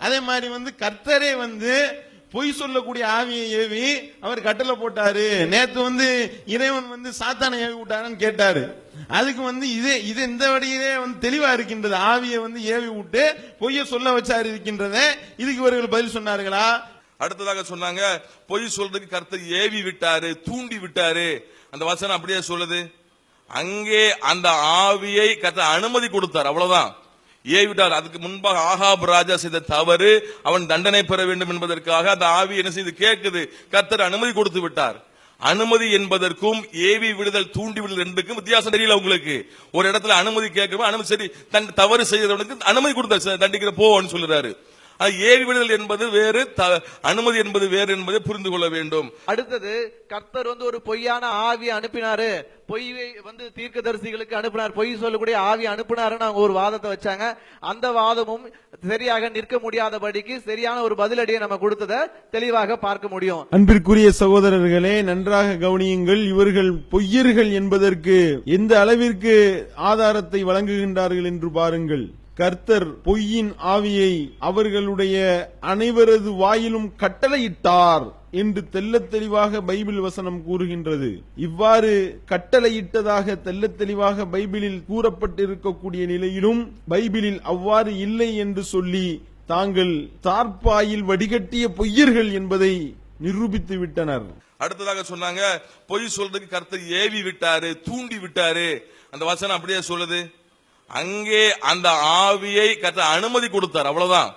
அதே மாதிரி வந்து கர்த்தரே வந்து பொய் சொல்லக்கூடிய ஆவியை ஏவி அவர் கட்டளை போட்டாரு. நேத்து வந்து இறைவன் வந்து சாத்தானை ஏவி விட்டாருன்னு கேட்டாரு. அதுக்கு வந்து இதே இது இந்த வழியிலே வந்து தெளிவா இருக்கின்றது. ஆவியை வந்து ஏவி விட்டு பொய்ய சொல்ல வச்சாரு இருக்கின்றத. இதுக்கு இவர்கள் பதில் சொன்னார்களா? அடுத்ததாக சொன்னாங்க பொய் சொல்றதுக்கு கர்த்தர் ஏவி விட்டாரு தூண்டி விட்டாரு. அந்த வசனம் அப்படியே சொல்லுது. அங்கே அந்த ஆவியை கர்த்தர் அனுமதி கொடுத்தார். அவ்வளவுதான். ஏவிட்டார் அதுக்கு முன்பாக ஆகாப் ராஜா செய்த தவறு அவன் தண்டனை பெற வேண்டும் என்பதற்காக அந்த ஆவி என்ன செய்து கேட்குது கத்தர் அனுமதி கொடுத்து விட்டார். அனுமதி என்பதற்கும் ஏவி விடுதல் தூண்டி விடுதல் ரெண்டுக்கும் வித்தியாசம் தெரியல உங்களுக்கு. ஒரு இடத்துல அனுமதி கேட்கிறோம் அனுமதி சரி தன் தவறு செய்யறவனுக்கு அனுமதி கொடுத்தாரு தண்டிக்கிற போன்னு சொல்றாரு ஏவி விடுதல் என்பது வேறு த- அனுமதி என்பது வேறு என்பதை புரிந்து கொள்ள வேண்டும். அடுத்தது கர்த்தர் வந்து ஒரு பொய்யான ஆவியை அனுப்பினாரு. பொய்யை வந்து தீர்க்கதரிசிகளுக்கு அனுப்பினார். பொய் சொல்லக்கூடிய ஆவி அனுப்பினாருன்னு அவங்க ஒரு வாதத்தை வச்சாங்க. அந்த வாதமும் சரியாக நிற்க முடியாதபடிக்கு சரியான ஒரு பதிலடியை நம்ம கொடுத்ததை தெளிவாக பார்க்க முடியும். அன்பிற்குரிய சகோதரர்களே நன்றாக கவனியுங்கள். இவர்கள் பொய்யர்கள் என்பதற்கு எந்த அளவிற்கு ஆதாரத்தை வழங்குகின்றார்கள் என்று பாருங்கள். கர்த்தர் பொய்யின் ஆவியை அவர்களுடைய அனைவரது வாயிலும் கட்டளையிட்டார் என்று தெல்ல தெளிவாக பைபிள் வசனம் கூறுகின்றது. இவ்வாறு கட்டளையிட்டதாக தெல்ல தெளிவாக பைபிளில் கூறப்பட்டிருக்கக்கூடிய நிலையிலும் பைபிளில் அவ்வாறு இல்லை என்று சொல்லி தாங்கள் தார்ப்பாயில் வடிகட்டிய பொய்யர்கள் என்பதை நிரூபித்து விட்டனர். அடுத்ததாக சொன்னாங்க பொய் சொல்றதுக்கு கர்த்தர் ஏவி விட்டாரு தூண்டி விட்டாரு. அந்த வசனம் அப்படியே சொல்லுது. அங்கே அந்த ஆவியை கத்த அனுமதி கொடுத்தார். அவ்வளவுதான்.